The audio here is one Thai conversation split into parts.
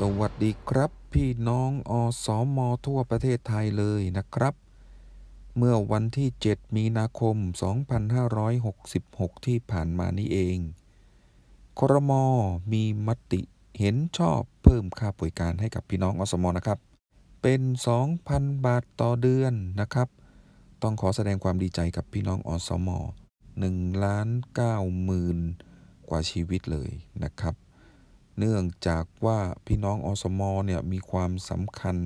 สวัสดีครับ พี่น้องอสอมอทั่วประเทศไทยเลยนะครับ เมื่อวันที่ 7 มีนาคม 2566 ที่ผ่านมานี้เอง ครมมีมติเห็นชอบเพิ่มค่าป่วยการให้กับพี่น้องอสมนะครับ เป็น 2,000 บาทต่อเดือนนะครับ ต้องขอแสดงความดีใจกับพี่น้องอสม1ล้าน9หมื่นกว่าชีวิตเลยนะครับ เนื่องจากว่าพี่น้องอสมเนี่ยมีความสำคัญ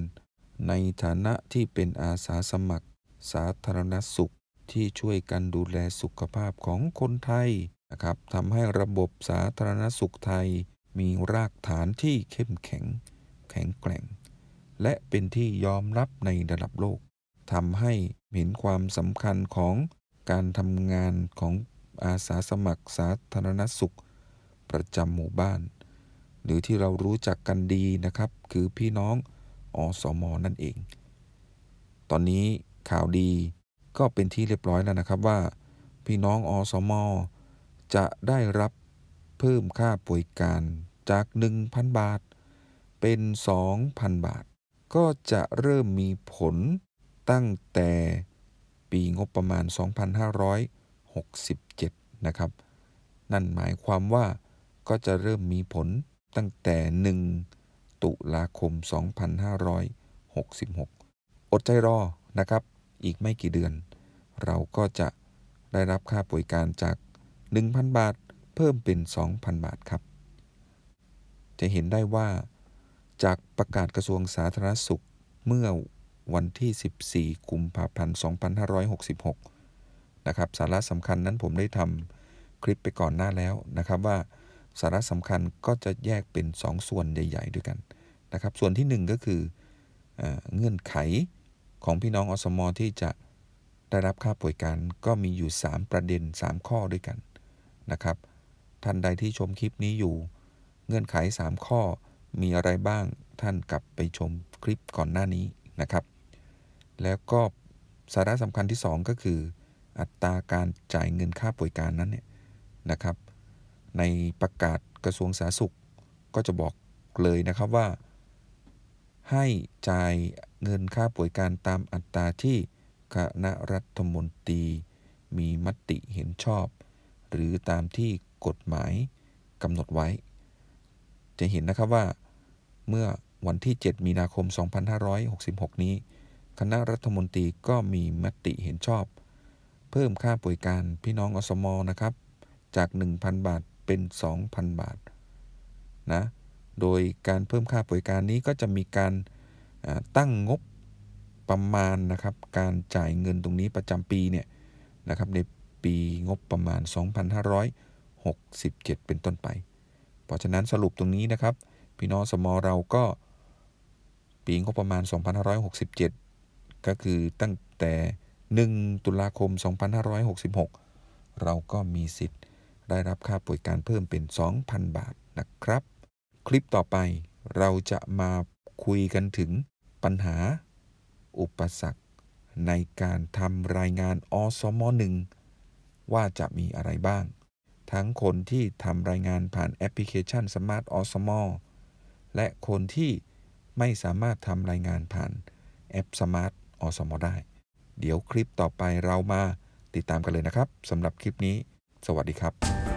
ในฐานะที่เป็นอาสาสมัคร สาธารณสุขที่ช่วยกันดูแลสุขภาพของคนไทยนะครับทำให้ระบบสาธารณสุขไทย มีรากฐานที่เข้มแข็ง แข็งแกร่ง และเป็นที่ยอมรับในระดับโลกทำให้เห็นความสำคัญของการทำงานของอาสาสมัครสาธารณสุข ประจำหมู่บ้าน หรือที่เรารู้จักกันดีนะครับ คือพี่น้องอสมนั่นเอง ตอนนี้ข่าวดีก็เป็นที่เรียบร้อยแล้วนะครับว่า พี่น้องอสม จะได้รับเพิ่มค่าป่วยการจาก 1,000 บาท เป็น 2,000 บาท ก็จะเริ่มมีผลตั้งแต่ปีงบประมาณ 2567 นะครับ นั่นหมายความว่าก็จะเริ่มมีผล ตั้งแต่ 1 ตุลาคม 2566 อดใจรอนะครับ อีกไม่กี่เดือน เราก็จะได้รับค่าป่วยการจาก 1,000 บาท เพิ่มเป็น 2,000 บาทครับ จะเห็นได้ว่าจากประกาศกระทรวงสาธารณสุขเมื่อวันที่ 14 กุมภาพันธ์ 2566 นะครับ สาระสำคัญนั้นผมได้ทำคลิปไปก่อนหน้าแล้วนะครับว่า สาระสำคัญก็จะแยกเป็น 2 ส่วนใหญ่ ๆ ด้วยกันนะครับ ส่วนที่ 1 ก็คือเอเงื่อนไขของพี่น้องอสมที่จะได้รับค่าป่วยการก็มีอยู่ 3 ประเด็น 3 ข้อด้วยกันนะครับ ท่านใดที่ชมคลิปนี้อยู่ เงื่อนไข 3 ข้อมีอะไรบ้างท่านกลับไปชมคลิปก่อนหน้านี้นะครับ แล้วก็สาระสำคัญที่ 2 ก็คือ อัตราการจ่ายเงินค่าป่วยการนั้นเนี่ยนะครับ ในประกาศกระทรวงสาธารณสุขก็จะบอกเลยนะครับว่า ให้จ่ายเงินค่าป่วยการตามอัตราที่คณะรัฐมนตรี มีมติเห็นชอบ หรือตามที่กฎหมายกำหนดไว้ จะเห็นนะครับว่าเมื่อวันที่ 7 มีนาคม 2566 นี้ คณะรัฐมนตรีก็มีมติเห็นชอบ เพิ่มค่าป่วยการพี่น้องอสมนะครับ จาก 1,000 บาท เป็น 2,000 บาทนะ โดยการเพิ่มค่าป่วยการนี้ก็จะมีการตั้งงบประมาณนะครับ การจ่ายเงินตรงนี้ประจำปีเนี่ยนะครับในปีงบประมาณ 2567 เป็นต้นไป เพราะฉะนั้นสรุปตรงนี้นะครับ พี่น้องสมอเราก็ปีงบประมาณ 2567 ก็คือตั้งแต่ 1 ตุลาคม 2566 เราก็มีสิทธิ์ ได้รับค่าป่วยการเพิ่มเป็น 2,000 บาทนะครับ คลิปต่อไปเราจะมาคุยกันถึงปัญหา อุปสรรค ในการทำรายงานอสมหนึ่งว่าจะมีอะไรบ้าง ทั้งคนที่ทำรายงานผ่านแอปพลิเคชันสมาร์ทอสมและคนที่ไม่สามารถทำรายงานผ่านแอปสมาร์ทอสมได้ เดี๋ยวคลิปต่อไปเรามาติดตามกันเลยนะครับสำหรับคลิปนี้ สวัสดีครับ